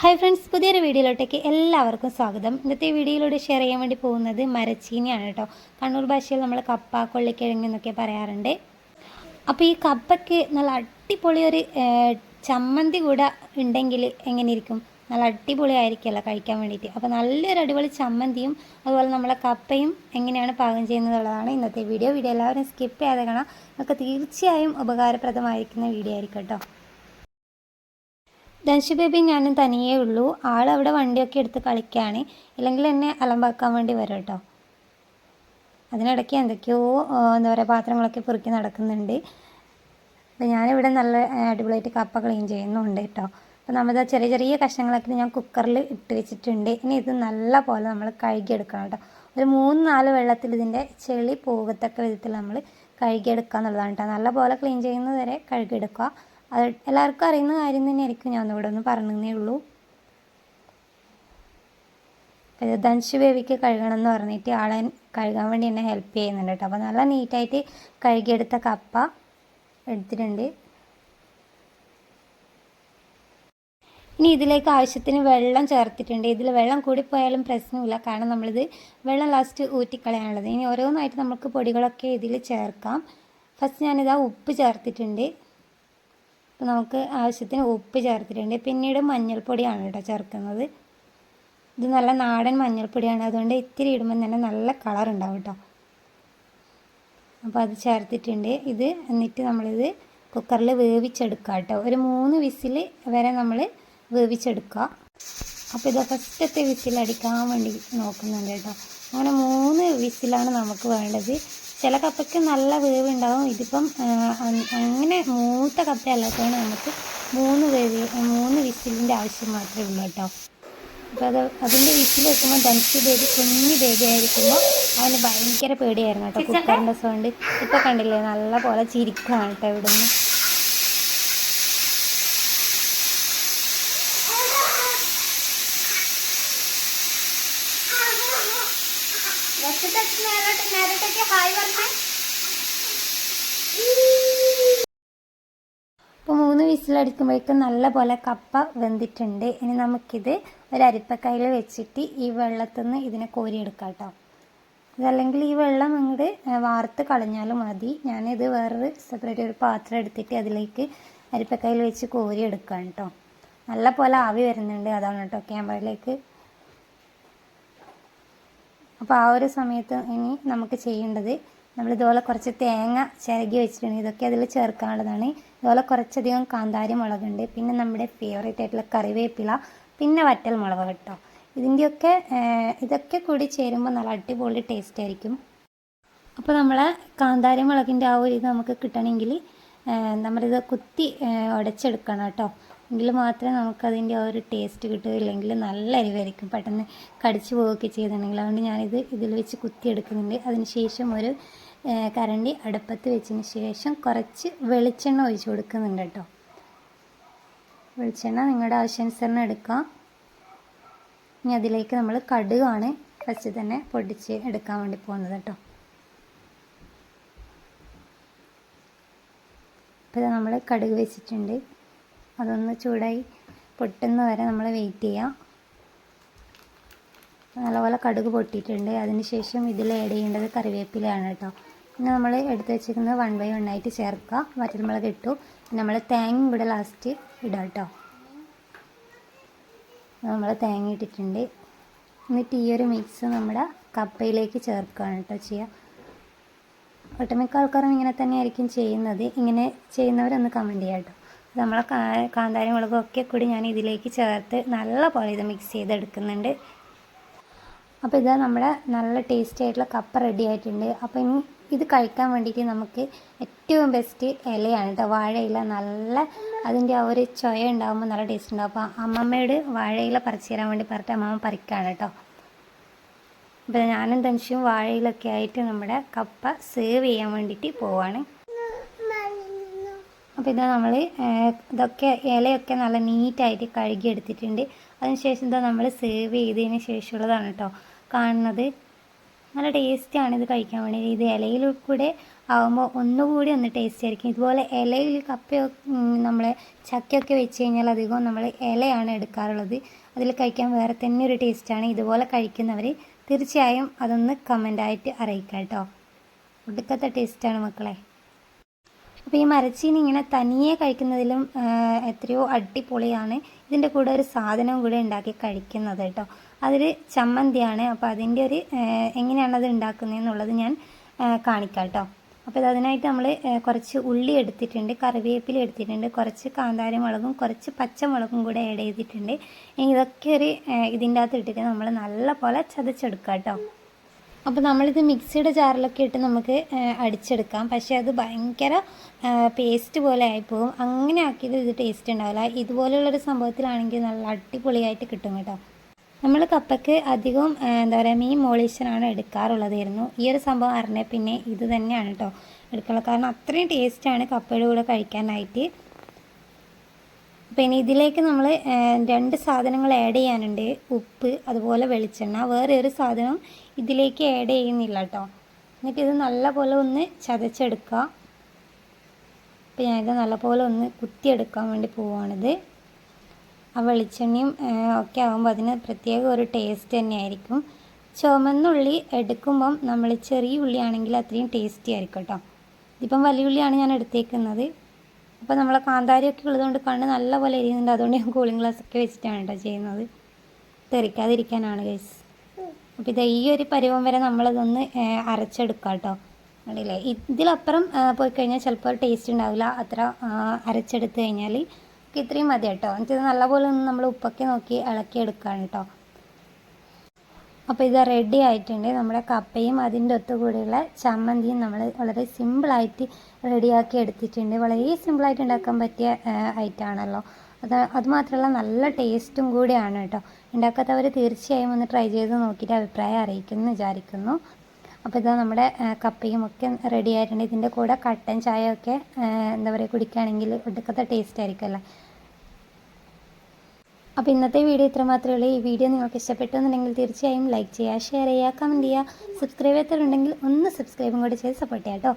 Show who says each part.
Speaker 1: Hi friends പുതിയൊരു വീഡിയോയിലോട്ടേക്ക് എല്ലാവർക്കും സ്വാഗതം. ഇന്നത്തെ വീഡിയോയിലൂടെ ഷെയർ ചെയ്യാൻ വേണ്ടി പോകുന്നത് മരച്ചീനിയാണ് കേട്ടോ. കണ്ണൂർ ഭാഷയിൽ നമ്മൾ കപ്പ കൊള്ളിക്കിഴങ്ങ് എന്നൊക്കെ പറയാറുണ്ട്. അപ്പോൾ ഈ കപ്പയ്ക്ക് നല്ല അടിപൊളി ഒരു ചമ്മന്തി കൂടെ ഉണ്ടെങ്കിൽ എങ്ങനെ ഇരിക്കും നല്ല അടിപൊളി ആയിരിക്കുമല്ലോ കഴിക്കാൻ വേണ്ടിയിട്ട്. അപ്പോൾ നല്ലൊരു അടിപൊളി ചമ്മന്തിയും അതുപോലെ നമ്മളെ കപ്പയും എങ്ങനെയാണ് പാകം ചെയ്യുന്നതുള്ളതാണ് ഇന്നത്തെ വീഡിയോ. വീഡിയോ എല്ലാവരും സ്കിപ്പ് ചെയ്യാതെ കാണാം. നമുക്ക് തീർച്ചയായും ഉപകാരപ്രദമായിരിക്കുന്ന വീഡിയോ ആയിരിക്കും കേട്ടോ. ധനുഷ് ബേബി ഞാനും തനിയേ ഉള്ളൂ. ആൾ അവിടെ വണ്ടിയൊക്കെ എടുത്ത് കളിക്കുകയാണ് ഇല്ലെങ്കിൽ എന്നെ അലമ്പാക്കാൻ വേണ്ടി വരും കേട്ടോ. അതിനിടയ്ക്ക് എന്തൊക്കെയോ എന്താ പറയുക പാത്രങ്ങളൊക്കെ പൊറുക്കി നടക്കുന്നുണ്ട്. അപ്പോൾ ഞാനിവിടെ നല്ല അടിപൊളിയായിട്ട് കപ്പ ക്ലീൻ ചെയ്യുന്നുണ്ട് കേട്ടോ. അപ്പോൾ നമ്മൾ ചെറിയ ചെറിയ കഷ്ണങ്ങളൊക്കെ ഞാൻ കുക്കറിൽ ഇട്ട് വെച്ചിട്ടുണ്ട്. ഇനി ഇത് നല്ല പോലെ നമ്മൾ കഴുകിയെടുക്കണം കേട്ടോ. ഒരു മൂന്ന് നാല് വെള്ളത്തിൽ ഇതിന്റെ ചെളി പോകത്തക്ക വിധത്തിൽ നമ്മൾ കഴുകിയെടുക്കുക എന്നുള്ളതാണ് കേട്ടോ. നല്ല പോലെ ക്ലീൻ ചെയ്യുന്നതുവരെ കഴുകിയെടുക്കുക. അത് എല്ലാവർക്കും അറിയുന്ന കാര്യം തന്നെയായിരിക്കും ഞാൻ ഇവിടെ ഒന്ന് പറഞ്ഞതേ ഉള്ളൂ. ഇത് ബേബിക്ക് കഴുകണം എന്ന് പറഞ്ഞിട്ട് ആളെ കഴുകാൻ വേണ്ടി എന്നെ ഹെൽപ്പ് ചെയ്യുന്നുണ്ട് കേട്ടോ. അപ്പോൾ നല്ല നീറ്റായിട്ട് കഴുകിയെടുത്ത കപ്പ എടുത്തിട്ടുണ്ട്. ഇനി ഇതിലേക്ക് ആവശ്യത്തിന് വെള്ളം ചേർത്തിട്ടുണ്ട്. ഇതിൽ വെള്ളം കൂടിപ്പോയാലും പ്രശ്നമില്ല. കാരണം നമ്മളിത് വെള്ളം ലാസ്റ്റ് ഊറ്റിക്കളയാനുള്ളത്. ഇനി ഓരോന്നായിട്ട് നമുക്ക് പൊടികളൊക്കെ ഇതിൽ ചേർക്കാം. ഫസ്റ്റ് ഞാനിതാ ഉപ്പ് ചേർത്തിട്ടുണ്ട്. അപ്പോൾ നമുക്ക് ആവശ്യത്തിന് ഉപ്പ് ചേർത്തിട്ടുണ്ട്. പിന്നീട് മഞ്ഞൾപ്പൊടിയാണ് കേട്ടോ ചേർക്കുന്നത്. ഇത് നല്ല നാടൻ മഞ്ഞൾപ്പൊടിയാണ്. അതുകൊണ്ട് ഇത്തിരി ഇടുമ്പോൾ തന്നെ നല്ല കളർ ഉണ്ടാവും കേട്ടോ. അപ്പോൾ അത് ചേർത്തിട്ടുണ്ട്. ഇത് എന്നിട്ട് നമ്മളിത് കുക്കറിൽ വേവിച്ചെടുക്കുക കേട്ടോ. ഒരു മൂന്ന് വിസിൽ വരെ നമ്മൾ വേവിച്ചെടുക്കുക. അപ്പോൾ ഇത് ഫസ്റ്റത്തെ വിസിലടിക്കാൻ വേണ്ടി നോക്കുന്നുണ്ട് കേട്ടോ. അങ്ങനെ മൂന്ന് വിസിലാണ് നമുക്ക് വേണ്ടത്. ചില കപ്പയ്ക്ക് നല്ല വേവ് ഉണ്ടാവും ഇതിപ്പം അങ്ങനെ മൂത്ത കപ്പ അല്ലാത്തതാണ് നമുക്ക് മൂന്ന് വേവ് മൂന്ന് വിസിലിന്റെ ആവശ്യം മാത്രമേ ഉള്ളൂ കേട്ടോ. അപ്പോൾ അത് അതിന്റെ വിസിൽ വെക്കുമ്പോൾ ധനുഷ് ബേബി കുഞ്ഞു ബേബി ആയിരിക്കുമ്പോൾ അവന് ഭയങ്കര പേടിയായിരുന്നു കേട്ടോ. കുക്കറിന്റെ സൗണ്ട് ഇപ്പോൾ കണ്ടില്ലേ? നല്ല പോലെ ചിരിക്കുകയാണ് കേട്ടോ ഇവിടുന്ന്. അപ്പോൾ മൂന്ന് വിസിലടിക്കുമ്പോഴേക്കും നല്ല പോലെ കപ്പ വെന്തിട്ടുണ്ട്. ഇനി നമുക്കിത് ഒരു അരിപ്പക്കയിൽ വെച്ചിട്ട് ഈ വെള്ളത്തിൽ നിന്ന് ഇതിനെ കോരിയെടുക്കാം കേട്ടോ. ഇതല്ലെങ്കിൽ ഈ വെള്ളം അങ്ങോട്ട് വാർത്ത് കളഞ്ഞാലും മതി. ഞാനിത് വേറൊരു സെപ്പറേറ്റ് ഒരു പാത്രം എടുത്തിട്ട് അതിലേക്ക് അരിപ്പക്കയിൽ വെച്ച് കോരിയെടുക്കാം കേട്ടോ. നല്ല പോലെ ആവി വരുന്നുണ്ട്. അതാണ് കേട്ടോ ക്യാമറയിലേക്ക് അപ്പോൾ ആ ഒരു സമയത്ത് ഇനി നമുക്ക് ചെയ്യേണ്ടത് നമ്മൾ ഇതുപോലെ കുറച്ച് തേങ്ങ ചിരകി വെച്ചിട്ടുണ്ട്. ഇതൊക്കെ അതിൽ ചേർക്കാനുള്ളതാണ്. ഇതുപോലെ കുറച്ചധികം കാന്താരി മുളകുണ്ട് പിന്നെ നമ്മുടെ ഫേവറേറ്റ് ആയിട്ടുള്ള കറിവേപ്പില പിന്നെ വറ്റൽ മുളക് കേട്ടോ. ഇതിന്റെയൊക്കെ ഇതൊക്കെ കൂടി ചേരുമ്പോൾ നല്ല അടിപൊളി ടേസ്റ്റ് ആയിരിക്കും. അപ്പോൾ നമ്മളെ കാന്താരി മുളകിന്റെ ആ ഒരു ഇത് നമുക്ക് കിട്ടണമെങ്കിൽ നമ്മളിത് കുത്തി ഉടച്ചെടുക്കണം കേട്ടോ. എങ്കിൽ മാത്രമേ നമുക്കതിന്റെ ആ ഒരു ടേസ്റ്റ് കിട്ടൂ. ഇല്ലെങ്കിൽ നല്ല അരിവായിരിക്കും. പെട്ടെന്ന് കടിച്ചു പോവുകയൊക്കെ ചെയ്തിട്ടുണ്ടെങ്കിൽ. അതുകൊണ്ട് ഞാനിത് ഇതിൽ വെച്ച് കുത്തിയെടുക്കുന്നുണ്ട്. അതിന് ശേഷം ഒരു കരണ്ടി അടുപ്പത്ത് വെച്ചതിന് ശേഷം കുറച്ച് വെളിച്ചെണ്ണ ഒഴിച്ചു കൊടുക്കുന്നുണ്ട് കേട്ടോ. വെളിച്ചെണ്ണ നിങ്ങളുടെ ആവശ്യാനുസരണം എടുക്കാം. ഇനി അതിലേക്ക് നമ്മൾ കടുകാണ് ഫസ്റ്റ് തന്നെ പൊടിച്ച് എടുക്കാൻ വേണ്ടി പോകുന്നത് കേട്ടോ. ഇപ്പോൾ നമ്മൾ കടുക് വെച്ചിട്ടുണ്ട്. അതൊന്ന് ചൂടായി പൊട്ടുന്ന വരെ നമ്മൾ വെയിറ്റ് ചെയ്യാം. നല്ലപോലെ കടുക് പൊട്ടിയിട്ടുണ്ട്. അതിനുശേഷം ഇതിൽ ആഡ് ചെയ്യേണ്ടത് കറിവേപ്പിലയാണ് കേട്ടോ. പിന്നെ നമ്മൾ എടുത്ത് വെച്ചിരിക്കുന്നത് വൺ ബൈ വൺ ആയിട്ട് ചേർക്കുക. വറ്റൽമുളക് ഇട്ടു. നമ്മൾ തേങ്ങ ഇവിടെ ലാസ്റ്റ് ഇടാം കേട്ടോ. നമ്മൾ തേങ്ങ ഇട്ടിട്ടുണ്ട്. എന്നിട്ട് ഈ ഒരു മിക്സ് നമ്മുടെ കപ്പയിലേക്ക് ചേർക്കുകയാണ് കേട്ടോ ചെയ്യുക. ഒട്ടുമിക്ക ആൾക്കാരും ഇങ്ങനെ തന്നെയായിരിക്കും ചെയ്യുന്നത്. ഇങ്ങനെ ചെയ്യുന്നവരൊന്ന് കമന്റ് ചെയ്യാം കേട്ടോ. നമ്മളെ കാന്താരി മുളകൊക്കെ കൂടി ഞാൻ ഇതിലേക്ക് ചേർത്ത് നല്ല പോലെ ഇത് മിക്സ് ചെയ്തെടുക്കുന്നുണ്ട്. അപ്പോൾ ഇതാ നമ്മുടെ നല്ല ടേസ്റ്റി ആയിട്ടുള്ള കപ്പ റെഡി ആയിട്ടുണ്ട്. അപ്പോൾ ഇനി ഇത് കഴിക്കാൻ വേണ്ടിയിട്ട് നമുക്ക് ഏറ്റവും ബെസ്റ്റ് ഇലയാണ് കേട്ടോ വാഴയില. നല്ല അതിന്റെ ആ ഒരു ചൊയ ഉണ്ടാകുമ്പോൾ നല്ല ടേസ്റ്റ് ഉണ്ടാവും. അപ്പോൾ അമ്മമ്മയോട് വാഴയില പറിച്ചു തരാൻ വേണ്ടി പറഞ്ഞിട്ട് അമ്മമ്മ പറിക്കുകയാണ് കേട്ടോ. അപ്പോൾ ഞാനും തനിച്ചും വാഴയിലൊക്കെ ആയിട്ട് നമ്മുടെ കപ്പ സേവ് ചെയ്യാൻ വേണ്ടിയിട്ട് പോവാണ്. അപ്പോൾ ഇതാ നമ്മൾ ഇതൊക്കെ ഇലയൊക്കെ നല്ല നീറ്റായിട്ട് കഴുകി എടുത്തിട്ടുണ്ട് അതിനുശേഷം ഇതാ നമ്മൾ സേവ് ചെയ്തതിന് ശേഷമുള്ളതാണ് കേട്ടോ കാണുന്നത്. നല്ല ടേസ്റ്റാണ് ഇത് കഴിക്കാൻ വേണ്ടി. ഇത് ഇലയിൽ കൂടെ ആകുമ്പോൾ ഒന്നുകൂടി ഒന്ന് ടേസ്റ്റ് ആയിരിക്കും. ഇതുപോലെ ഇലയിൽ കപ്പയോ നമ്മൾ ചക്കയൊക്കെ വെച്ച് കഴിഞ്ഞാൽ അധികവും നമ്മൾ ഇലയാണ് എടുക്കാറുള്ളത്. അതിൽ കഴിക്കാൻ വേറെ തന്നെ ഒരു ടേസ്റ്റാണ് ഇതുപോലെ കഴിക്കുന്നവർ തീർച്ചയായും അതൊന്ന് കമന്റായിട്ട് അറിയിക്കാം കേട്ടോ. ഒടുക്കത്തെ ടേസ്റ്റാണ് മക്കളെ. അപ്പോൾ ഈ മരച്ചീനി ഇങ്ങനെ തനിയെ കഴിക്കുന്നതിലും എത്രയോ അടിപൊളിയാണ്. ഇതിന്റെ കൂടെ ഒരു സാധനം കൂടെ ഉണ്ടാക്കി കഴിക്കുന്നത് കേട്ടോ. അതൊരു ചമ്മന്തിയാണ്. അപ്പോൾ അതിന്റെ ഒരു എങ്ങനെയാണ് അത് ഉണ്ടാക്കുന്നതെന്നുള്ളത് ഞാൻ കാണിക്കാം കേട്ടോ. അപ്പോൾ അതിനായിട്ട് നമ്മൾ കുറച്ച് ഉള്ളി എടുത്തിട്ടുണ്ട് കറിവേപ്പില എടുത്തിട്ടുണ്ട് കുറച്ച് കാന്താരി മുളകും കുറച്ച് പച്ചമുളകും കൂടെ ആഡ് ചെയ്തിട്ടുണ്ട്. ഇതൊക്കെ ഒരു ഇതിന്റെ അകത്ത് ഇട്ടിട്ട് നമ്മൾ നല്ല പോലെ ചതച്ചെടുക്കാം കേട്ടോ. അപ്പോൾ നമ്മളിത് മിക്സിയുടെ ജാറിലൊക്കെ ഇട്ട് നമുക്ക് അടിച്ചെടുക്കാം. പക്ഷേ അത് ഭയങ്കര പേസ്റ്റ് പോലെ ആയിപ്പോവും. അങ്ങനെ ആക്കിയത് ഇത് ടേസ്റ്റ് ഉണ്ടാവില്ല. ഇതുപോലെയുള്ളൊരു സംഭവത്തിലാണെങ്കിൽ നല്ല അടിപൊളിയായിട്ട് കിട്ടും കേട്ടോ. നമ്മൾ കപ്പയ്ക്ക് അധികവും എന്താ പറയുക മീൻ മോളീഷനാണ് എടുക്കാറുള്ളതായിരുന്നു. ഈ ഒരു സംഭവം അറിഞ്ഞ പിന്നെ ഇത് തന്നെയാണ് കേട്ടോ എടുക്കാറുള്ളത്. കാരണം അത്രയും ടേസ്റ്റാണ് കപ്പയുടെ കൂടെ കഴിക്കാനായിട്ട്. പിന്നെ ഇതിലേക്ക് നമ്മൾ രണ്ട് സാധനങ്ങൾ ആഡ് ചെയ്യാനുണ്ട്. ഉപ്പ് അതുപോലെ വെളിച്ചെണ്ണ. വേറെ ഒരു സാധനം ഇതിലേക്ക് ആഡ് ചെയ്യുന്നില്ല കേട്ടോ എന്നിട്ട് ഇത് നല്ലപോലെ ഒന്ന് ചതച്ചെടുക്കുക അപ്പോൾ ഞാനിത് നല്ലപോലെ ഒന്ന് കുത്തിയെടുക്കാൻ വേണ്ടി പോവുകയാണിത് ആ വെളിച്ചെണ്ണയും ഒക്കെ ആകുമ്പോൾ അതിന് പ്രത്യേക ഒരു ടേസ്റ്റ് തന്നെയായിരിക്കും. ചുമന്നുള്ളി എടുക്കുമ്പം നമ്മൾ ചെറിയ ഉള്ളിയാണെങ്കിൽ അത്രയും ടേസ്റ്റി ആയിരിക്കും കേട്ടോ ഇതിപ്പം വലിയ ഉള്ളിയാണ് ഞാൻ എടുത്തേക്കുന്നത്. അപ്പോൾ നമ്മൾ കാന്താരിയൊക്കെ ഉള്ളതുകൊണ്ട് കണ്ണ് നല്ലപോലെ എരിയുന്നുണ്ട്. അതുകൊണ്ട് ഞാൻ കൂളിംഗ് ഗ്ലാസ് ഒക്കെ വെച്ചിട്ടാണ് കേട്ടോ ചെയ്യുന്നത്. തെറിക്കാതിരിക്കാനാണ് ഗൈസ് അപ്പോൾ ഇത് ഈ ഒരു പരുവം വരെ നമ്മളിതൊന്ന് അരച്ചെടുക്കുക അരച്ചെടുക്കാം കേട്ടോ. കണ്ടില്ലേ? ഇതിലപ്പുറം പോയി കഴിഞ്ഞാൽ ചിലപ്പോൾ ടേസ്റ്റ് ഉണ്ടാവില്ല. അത്ര അരച്ചെടുത്ത് കഴിഞ്ഞാൽ ഇത്രയും മതി കേട്ടോ. എന്നിട്ട് നല്ലപോലെ ഒന്ന് നമ്മൾ ഉപ്പൊക്കെ നോക്കി ഇളക്കി എടുക്കുകയാണ് കേട്ടോ. അപ്പോൾ ഇത് റെഡി ആയിട്ടുണ്ട്. നമ്മുടെ കപ്പയും അതിന്റെ ഒത്തുകൂടിയുള്ള ചമ്മന്തിയും നമ്മൾ വളരെ സിമ്പിളായിട്ട് റെഡിയാക്കി എടുത്തിട്ടുണ്ട്. വളരെ സിമ്പിളായിട്ട് ഉണ്ടാക്കാൻ പറ്റിയ ഐറ്റമാണല്ലോ അത് അതുമാത്രമല്ല നല്ല ടേസ്റ്റും കൂടിയാണ് കേട്ടോ. ഉണ്ടാക്കാത്തവർ തീർച്ചയായും ഒന്ന് ട്രൈ ചെയ്ത് നോക്കിയിട്ട് അഭിപ്രായം അറിയിക്കുമെന്ന് വിചാരിക്കുന്നു. അപ്പോൾ ഇതാ നമ്മുടെ കപ്പയും ഒക്കെ റെഡി ആയിട്ടുണ്ട്. ഇതിന്റെ കൂടെ കട്ടൻ ചായ ഒക്കെ എന്താ പറയുക കുടിക്കുകയാണെങ്കിൽ ഒടുക്കത്തെ ടേസ്റ്റ് ആയിരിക്കുമല്ലേ? അപ്പോൾ ഇന്നത്തെ വീഡിയോ ഇത്ര മാത്രമേ ഉള്ളൂ. ഈ വീഡിയോ നിങ്ങൾക്ക് ഇഷ്ടപ്പെട്ടു എന്നുണ്ടെങ്കിൽ തീർച്ചയായും ലൈക്ക് ചെയ്യുക ഷെയർ ചെയ്യുക കമന്റ് ചെയ്യുക സബ്സ്ക്രൈബ് ചെയ്തിട്ടുണ്ടെങ്കിൽ ഒന്ന് സബ്സ്ക്രൈബും കൂടി ചെയ്ത് സപ്പോർട്ട് ചെയ്യാം കേട്ടോ